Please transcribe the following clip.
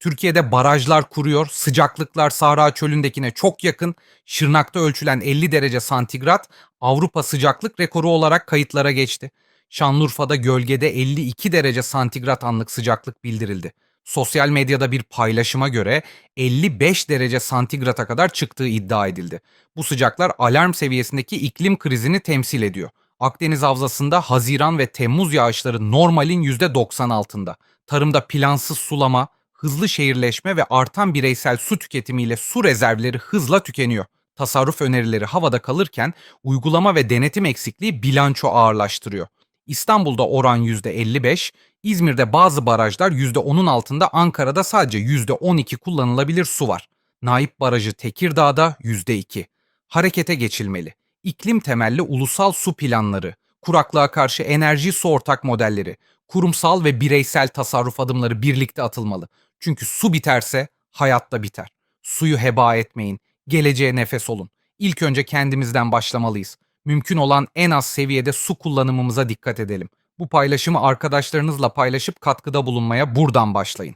Türkiye'de barajlar kuruyor, sıcaklıklar Sahra Çölü'ndekine çok yakın. Şırnak'ta ölçülen 50 derece santigrat Avrupa sıcaklık rekoru olarak kayıtlara geçti. Şanlıurfa'da gölgede 52 derece santigrat anlık sıcaklık bildirildi. Sosyal medyada bir paylaşıma göre 55 derece santigrata kadar çıktığı iddia edildi. Bu sıcaklar alarm seviyesindeki iklim krizini temsil ediyor. Akdeniz Havzası'nda Haziran ve Temmuz yağışları normalin %90 altında. Tarımda plansız sulama, hızlı şehirleşme ve artan bireysel su tüketimiyle su rezervleri hızla tükeniyor. Tasarruf önerileri havada kalırken uygulama ve denetim eksikliği bilanço ağırlaştırıyor. İstanbul'da oran %55, İzmir'de bazı barajlar %10'un altında, Ankara'da sadece %12 kullanılabilir su var. Naip Barajı Tekirdağ'da %2. Harekete geçilmeli. İklim temelli ulusal su planları, kuraklığa karşı enerji su ortak modelleri, kurumsal ve bireysel tasarruf adımları birlikte atılmalı. Çünkü su biterse hayat da biter. Suyu heba etmeyin, geleceğe nefes olun. İlk önce kendimizden başlamalıyız. Mümkün olan en az seviyede su kullanımımıza dikkat edelim. Bu paylaşımı arkadaşlarınızla paylaşıp katkıda bulunmaya buradan başlayın.